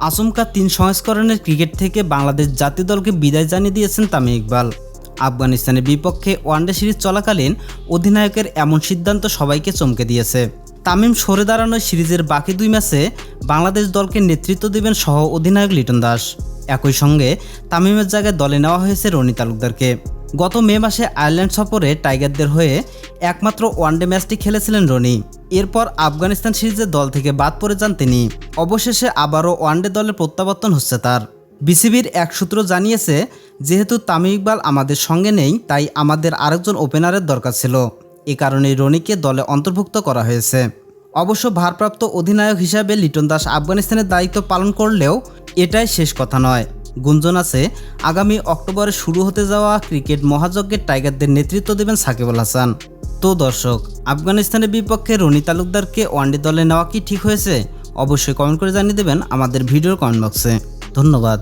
আচমকা তিন সংস্করণের ক্রিকেট থেকে বাংলাদেশ জাতীয় দলকে বিদায় জানিয়ে দিয়েছেন তামিম ইকবাল। আফগানিস্তানের বিপক্ষে ওয়ানডে সিরিজ চলাকালীন অধিনায়কের এমন সিদ্ধান্ত সবাইকে চমকে দিয়েছে। তামিম সরে দাঁড়ানো সিরিজের বাকি দুই ম্যাচে বাংলাদেশ দলকে নেতৃত্ব দেবেন সহ অধিনায়ক লিটন দাস। একই সঙ্গে তামিমের জায়গায় দলে নেওয়া হয়েছে রনি তালুকদারকে। গত মে মাসে আয়ারল্যান্ড সফরে টাইগারদের হয়ে একমাত্র ওয়ানডে ম্যাচটি খেলেছিলেন রনি। এরপর আফগানিস্তান সিরিজে দল থেকে বাদ পড়ে যান তিনি। অবশেষে আবারও ওয়ানডে দলে প্রত্যাবর্তন হচ্ছে তার। বিসিবির এক সূত্র জানিয়েছে, যেহেতু তামিম ইকবাল আমাদের সঙ্গে নেই, তাই আমাদের আরেকজন ওপেনারের দরকার ছিল। এ কারণেই রনিকে দলে অন্তর্ভুক্ত করা হয়েছে। অবশ্য ভারপ্রাপ্ত অধিনায়ক হিসাবে লিটন দাস আফগানিস্তানের দায়িত্ব পালন করলেও এটাই শেষ কথা নয়। গুঞ্জন আছে, আগামী অক্টোবরে শুরু হতে যাওয়া ক্রিকেট মহাযজ্ঞের টাইগারদের নেতৃত্ব দেবেন সাকিবুল হাসান। তো দর্শক, আফগানিস্তানের বিপক্ষে রনি তালুকদারকে ওয়ানডে দলে নেওয়া কি ঠিক হয়েছে? অবশ্যই কমেন্ট করে জানিয়ে দেবেন আমাদের ভিডিওর কমেন্ট বক্সে। ধন্যবাদ।